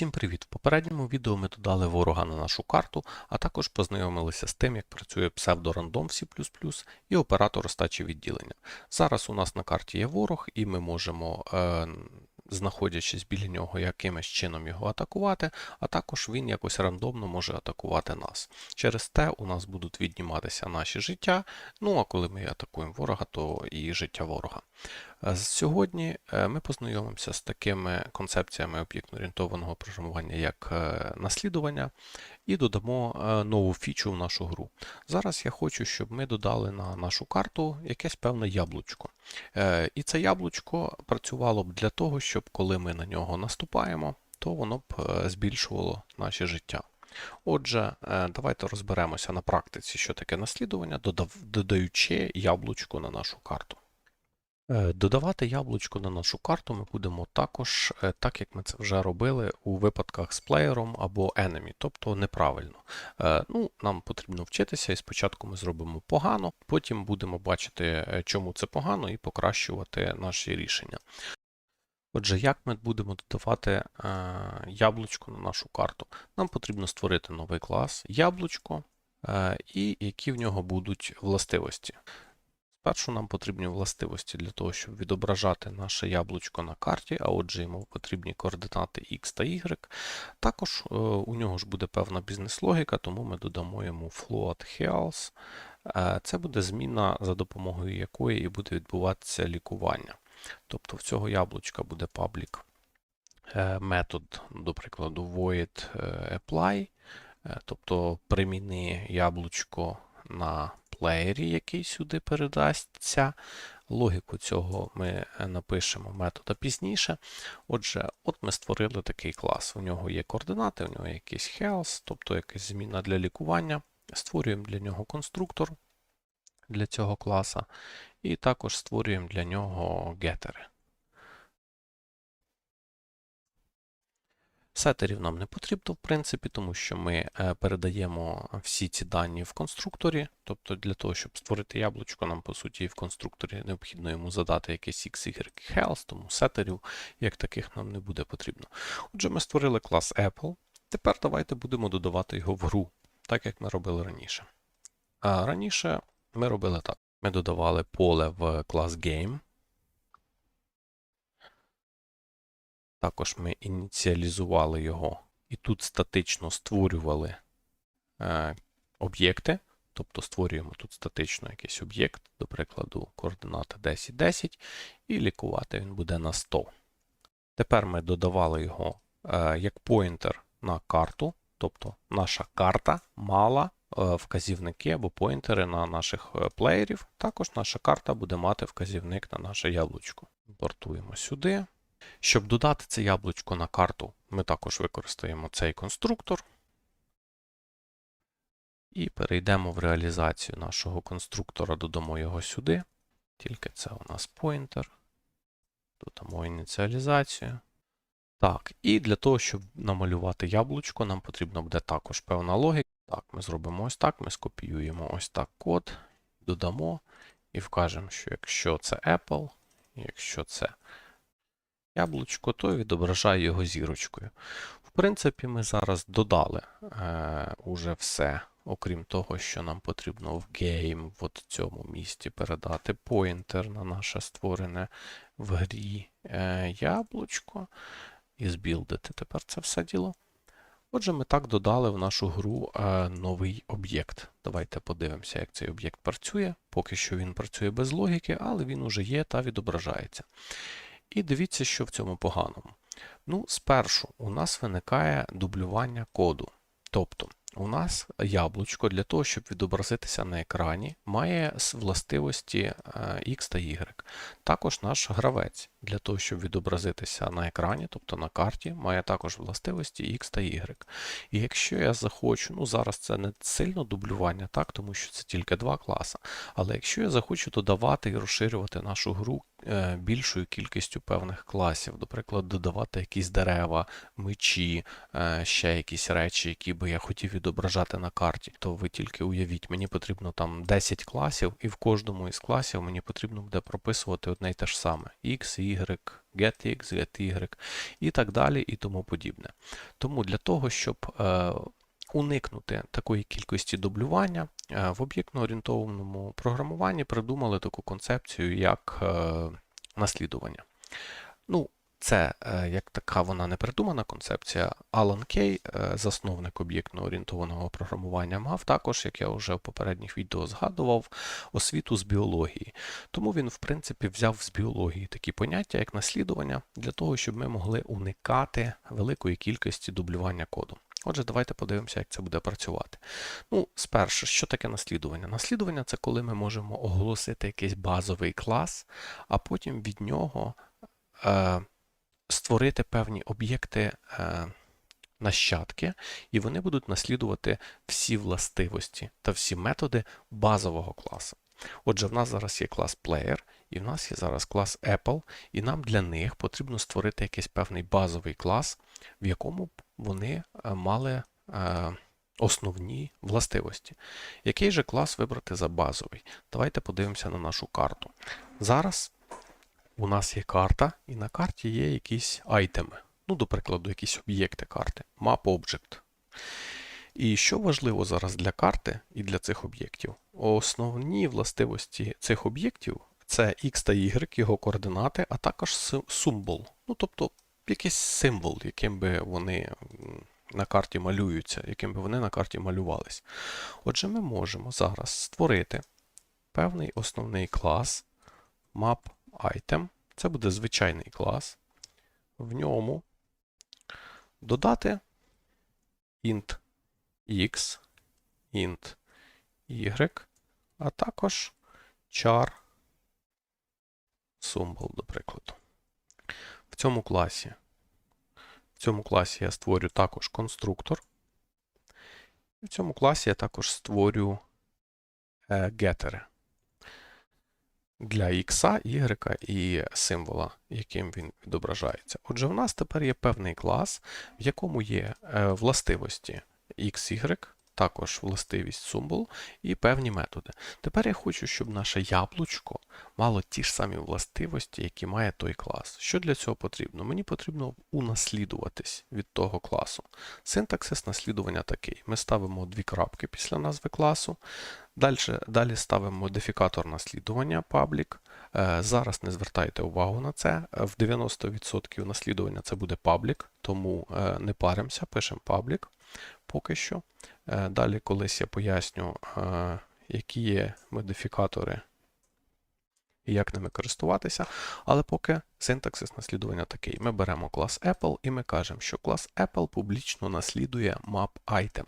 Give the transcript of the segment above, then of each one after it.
Всім привіт! В попередньому відео ми додали ворога на нашу карту, а також познайомилися з тим, як працює псевдорандом в C++ і оператор розтачі відділення. Зараз у нас на карті є ворог, і ми можемо, е, знаходячись біля нього, якимось чином його атакувати, а також він якось рандомно може атакувати нас. Через те у нас будуть відніматися наші життя. Ну а коли ми атакуємо ворога, то і життя ворога. Сьогодні е, ми познайомимося з такими концепціями об'єктно-орієнтованого програмування, як е, наслідування, і додамо е, нову фічу в нашу гру. Зараз я хочу, щоб ми додали на нашу карту якесь певне яблучко. І це яблучко працювало б для того, щоб коли ми на нього наступаємо, то воно б збільшувало наші життя. Отже, давайте розберемося на практиці, що таке наслідування, додаючи яблучко на нашу карту. Е, Додавати яблучко на нашу карту ми будемо також, е, так як ми це вже робили у випадках з плеєром або enemy, тобто неправильно. Е, Ну, Нам потрібно вчитися, і спочатку ми зробимо погано, потім будемо бачити, чому це погано, і покращувати наші рішення. Отже, як ми будемо додавати яблучко на нашу карту? Нам потрібно створити новий клас яблучко, і які в нього будуть властивості. Спершу нам потрібні властивості для того, щоб відображати наше яблучко на карті, а отже, йому потрібні координати X та Y. Також е, у нього ж буде певна бізнес-логіка, тому ми додамо йому float health. Е, Це буде зміна, за допомогою якої і буде відбуватися лікування. Тобто в цього яблучка буде паблік е, метод, до прикладу, void apply, тобто приміни яблучко на плеєрі, який сюди передасться. Логіку цього ми е, напишемо метода пізніше. Отже, от ми створили такий клас. У нього є координати, у нього є якийсь health, тобто якась зміна для лікування. Створюємо для нього конструктор для цього класа, і також створюємо для нього гетери. Сетерів нам не потрібно, в принципі, тому що ми е, передаємо всі ці дані в конструкторі. Тобто для того, щоб створити яблучко, нам, по суті, в конструкторі необхідно йому задати якийсь x, y, health, тому сетерів як таких нам не буде потрібно. Отже, ми створили клас Apple. Тепер давайте будемо додавати його в гру, так як ми робили раніше. А раніше ми робили так. Ми додавали поле в клас Game. Також ми ініціалізували його і тут статично створювали е, об'єкти. Тобто створюємо тут статично якийсь об'єкт, до прикладу, координата 10, 10, і лікувати він буде на 100. Тепер ми додавали його е, як поінтер на карту, тобто наша карта мала е, вказівники або поінтери на наших е, плеєрів. Також наша карта буде мати вказівник на наше яблучко. Імпортуємо сюди. Щоб додати це яблучко на карту, ми також використаємо цей конструктор. І перейдемо в реалізацію нашого конструктора, додамо його сюди. Тільки це у нас поінтер. Додамо ініціалізацію. Так, і для того, щоб намалювати яблучко, нам потрібна буде також певна логіка. Так, ми зробимо ось так, ми скопіюємо ось так код, додамо і вкажемо, що якщо це Apple, якщо це яблучко, то відображає його зірочкою. В принципі, ми зараз додали е, уже все, окрім того, що нам потрібно в game в цьому місці передати поінтер на наше створене в грі е, яблучко і збілдити тепер це все діло. Отже, ми так додали в нашу гру е, новий об'єкт. Давайте подивимося, як цей об'єкт працює. Поки що він працює без логіки, але він уже є та відображається. І дивіться, що в цьому поганому. Ну, спершу у нас виникає дублювання коду. Тобто, у нас яблучко для того, щоб відобразитися на екрані, має властивості е, X та Y. Також наш гравець для того, щоб відобразитися на екрані, тобто на карті, має також властивості X та Y. І якщо я захочу, ну зараз це не сильно дублювання, так, тому що це тільки два класи. Але якщо я захочу додавати і розширювати нашу гру е, більшою кількістю певних класів, наприклад, додавати якісь дерева, мечі, е, ще якісь речі, які би я хотів відображати на карті, то ви тільки уявіть, мені потрібно там 10 класів, і в кожному із класів мені потрібно буде прописувати одне й те ж саме: X, Y, getX, getY і так далі і тому подібне. Тому для того, щоб е, уникнути такої кількості дублювання, е, в об'єктно-орієнтованому програмуванні придумали таку концепцію, як е, наслідування. Ну, це е, як така вона не придумана концепція. Алан Кей, е, засновник об'єктно-орієнтованого програмування, мав також, як я вже в попередніх відео згадував, освіту з біології. Тому він, в принципі, взяв з біології такі поняття, як наслідування, для того, щоб ми могли уникати великої кількості дублювання коду. Отже, давайте подивимося, як це буде працювати. Ну, спершу, що таке наслідування? Наслідування це коли ми можемо оголосити якийсь базовий клас, а потім від нього е, створити певні об'єкти е, нащадки, і вони будуть наслідувати всі властивості та всі методи базового класу. Отже, в нас зараз є клас Player, і в нас є зараз клас Apple, і нам для них потрібно створити якийсь певний базовий клас, в якому б вони е, мали е, основні властивості. Який же клас вибрати за базовий? Давайте подивимося на нашу карту. Зараз у нас є карта, і на карті є якісь айтеми. Ну, до прикладу, якісь об'єкти карти. Map Object. І що важливо зараз для карти і для цих об'єктів? Основні властивості цих об'єктів це X та Y, його координати, а також символ. Ну, тобто якийсь символ, яким би вони на карті малюються, яким би вони на карті малювались. Отже, ми можемо зараз створити певний основний клас map item. Це буде звичайний клас. В ньому додати int x, int y, а також char symbol, до прикладу. В цьому класі в цьому класі я створю також конструктор. І в цьому класі я також створю е, гетери для X, Y і символа, яким він відображається. Отже, у нас тепер є певний клас, в якому є е, властивості X, Y, також властивість symbol і певні методи. Тепер я хочу, щоб наше яблучко мало ті ж самі властивості, які має той клас. Що для цього потрібно? Мені потрібно унаслідуватись від того класу. Синтаксис наслідування такий. Ми ставимо дві крапки після назви класу. Далі, далі ставимо модифікатор наслідування public. Е, Зараз не звертайте увагу на це. В 90% наслідування це буде public, тому е, не паримося, пишемо public поки що. Е, Далі колись я поясню, е, які є модифікатори і як ними користуватися. Але поки синтаксис наслідування такий. Ми беремо клас Apple і ми кажемо, що клас Apple публічно наслідує map-item.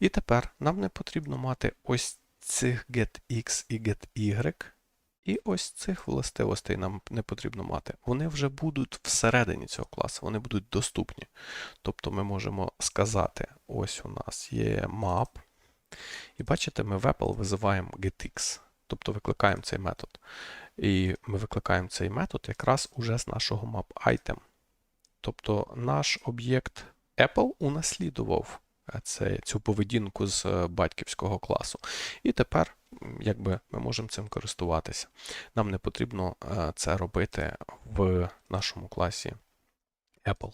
І тепер нам не потрібно мати ось цих getX і getY. І ось цих властивостей нам не потрібно мати. Вони вже будуть всередині цього класу, вони будуть доступні. Тобто ми можемо сказати: ось у нас є map. І бачите, ми в Apple визиваємо getX. Тобто викликаємо цей метод. І ми викликаємо цей метод якраз уже з нашого map-item. Тобто наш об'єкт Apple унаслідував це, цю поведінку з е, батьківського класу. І тепер якби, ми можемо цим користуватися. Нам не потрібно е, це робити в нашому класі Apple.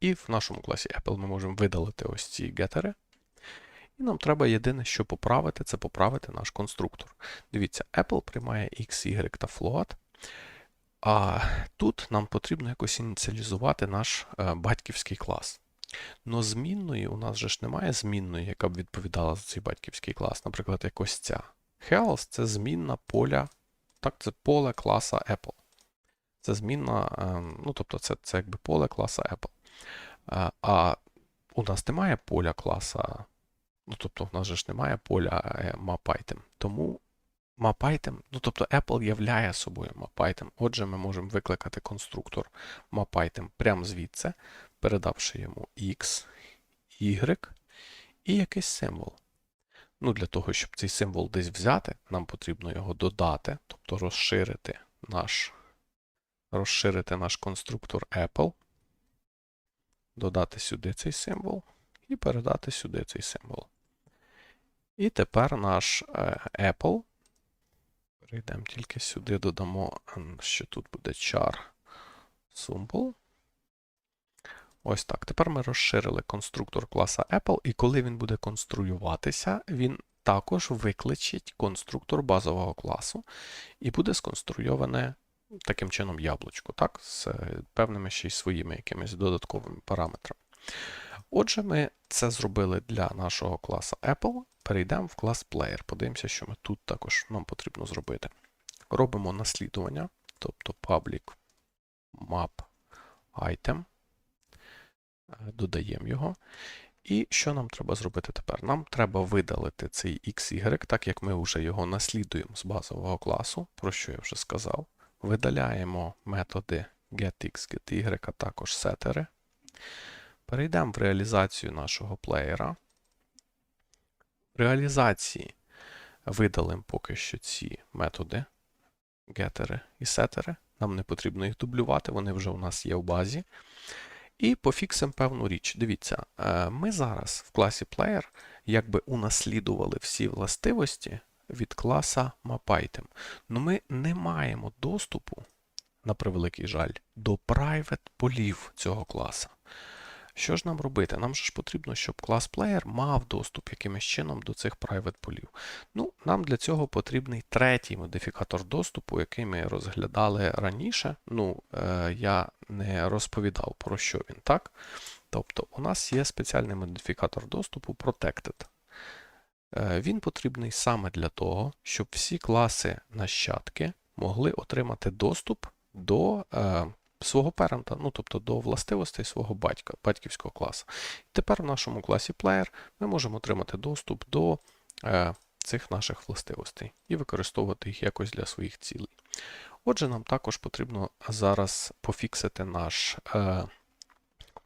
І в нашому класі Apple ми можемо видалити ось ці гетери. І нам треба єдине, що поправити, це поправити наш конструктор. Дивіться, Apple приймає X, Y та float. А тут нам потрібно якось ініціалізувати наш е, батьківський клас. Но змінної у нас же ж немає змінної, яка б відповідала за цей батьківський клас, наприклад, якось ця. Health це змінна поля, так, це поле класа Apple. Це змінна, ем, ну тобто це це якби поле класа Apple. А, а у нас немає поля класа, ну тобто в нас же ж немає поля е, map-item. Тому map-item, ну тобто Apple являє собою map-item. Отже, ми можемо викликати конструктор map-item прямо звідси, передавши йому X, Y і якийсь символ. Ну, Для того, щоб цей символ десь взяти, нам потрібно його додати, тобто розширити наш розширити наш конструктор Apple, додати сюди цей символ і передати сюди цей символ. І тепер наш е, Apple. Перейдемо тільки сюди, додамо, що тут буде char Symbol. Ось так. Тепер ми розширили конструктор класа Apple, і коли він буде конструюватися, він також викличить конструктор базового класу і буде сконструйоване таким чином яблучко, так, з е, певними ще й своїми якимись додатковими параметрами. Отже, ми це зробили для нашого класу Apple. Перейдемо в клас Player. Подивимося, що ми тут також нам потрібно зробити. Робимо наслідування, тобто public map item. Е, Додаємо його. І що нам треба зробити тепер? Нам треба видалити цей XY, так як ми вже його наслідуємо з базового класу, про що я вже сказав. Видаляємо методи getX, getY, а також сетери. Перейдемо в реалізацію нашого плеєра. В реалізації видалимо поки що ці методи гетери і сетери. Нам не потрібно їх дублювати, вони вже у нас є в базі. І пофіксимо певну річ. Дивіться, е, ми зараз в класі Player якби унаслідували всі властивості від класа MapItem. але ми не маємо доступу, на превеликий жаль, до private полів цього класа. Що ж нам робити? Нам же ж потрібно, щоб клас Player мав доступ якимось чином до цих private полів. Ну, нам для цього потрібний третій модифікатор доступу, який ми розглядали раніше. Ну, е, я не розповідав про що він, так? Тобто, у нас є спеціальний модифікатор доступу Protected. Е, Він потрібний саме для того, щоб всі класи нащадки могли отримати доступ до е, свого парента, ну тобто до властивостей свого батька, батьківського класу. І тепер в нашому класі Player ми можемо отримати доступ до е, цих наших властивостей і використовувати їх якось для своїх цілей. Отже, нам також потрібно зараз пофіксити наш, е,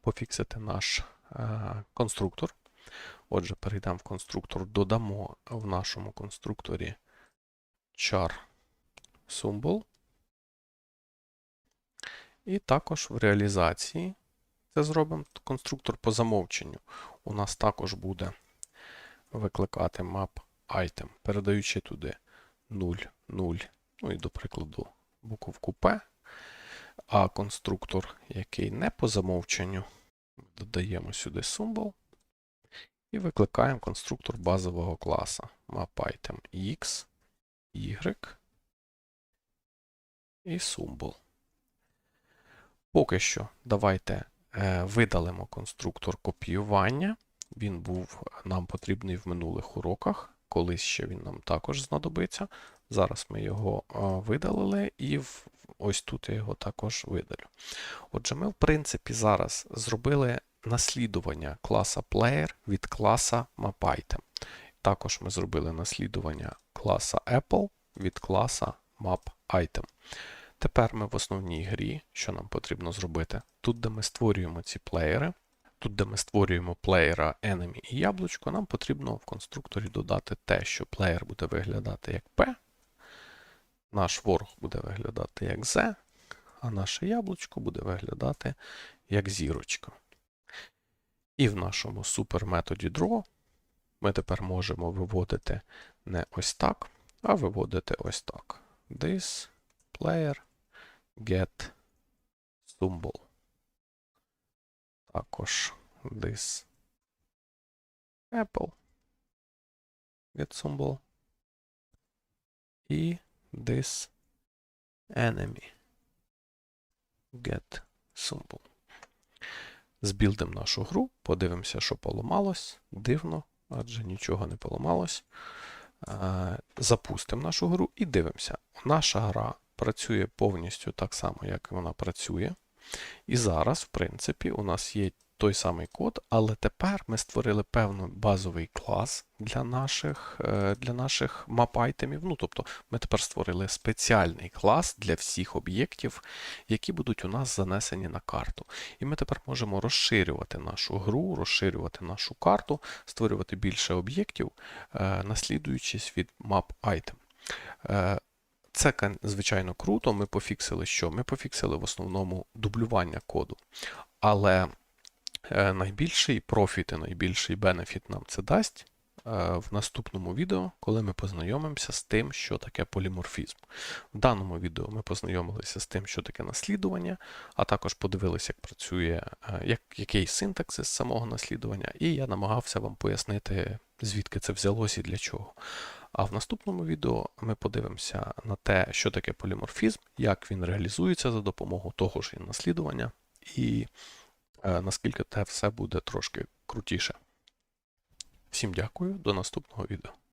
пофіксити наш е, конструктор. Отже, перейдемо в конструктор, додамо в нашому конструкторі char symbol. І також в реалізації це зробимо конструктор по замовченню. У нас також буде викликати map item, передаючи туди 0, 0, ну і, до прикладу, буковку P. А конструктор, який не по замовченню, додаємо сюди symbol і викликаємо конструктор базового класу map-item x, y і symbol. Поки що давайте е, видалимо конструктор копіювання. Він був нам потрібний в минулих уроках, колись ще він нам також знадобиться. Зараз ми його е, видалили, і ось тут я його також видалю. Отже, ми, в принципі, зараз зробили наслідування класа Player від класа MapItem. Також ми зробили наслідування класа Apple від класа MapItem. Тепер ми в основній грі, що нам потрібно зробити? Тут, де ми створюємо ці плеєри, тут, де ми створюємо плеєра Enemy і яблучко, нам потрібно в конструкторі додати те, що плеєр буде виглядати як P, наш ворог буде виглядати як Z, а наше яблучко буде виглядати як зірочка. І в нашому суперметоді draw ми тепер можемо виводити не ось так, а виводити ось так. This player get symbol. Також this apple get symbol. І this enemy get symbol. Збілдимо нашу гру, подивимося, що поламалось. Дивно, адже нічого не поламалось. Е, Запустимо нашу гру і дивимося. Наша гра працює повністю так само, як вона працює. І зараз, в принципі, у нас є той самий код, але тепер ми створили певний базовий клас для наших е, для наших map-айтемів. Ну, тобто ми тепер створили спеціальний клас для всіх об'єктів, які будуть у нас занесені на карту. І ми тепер можемо розширювати нашу гру, розширювати нашу карту, створювати більше об'єктів, е, наслідуючись від map-item. Е, це, звичайно, круто. Ми пофіксили що? Ми пофіксили в основному дублювання коду. Але е, найбільший профіт і найбільший бенефіт нам це дасть в наступному відео, коли ми познайомимося з тим, що таке поліморфізм. В даному відео ми познайомилися з тим, що таке наслідування, а також подивилися, як працює, е, як, який синтаксис самого наслідування, і я намагався вам пояснити, звідки це взялося і для чого. А в наступному відео ми подивимося на те, що таке поліморфізм, як він реалізується за допомогою того ж і наслідування, і е, наскільки це все буде трошки крутіше. Всім дякую, до наступного відео.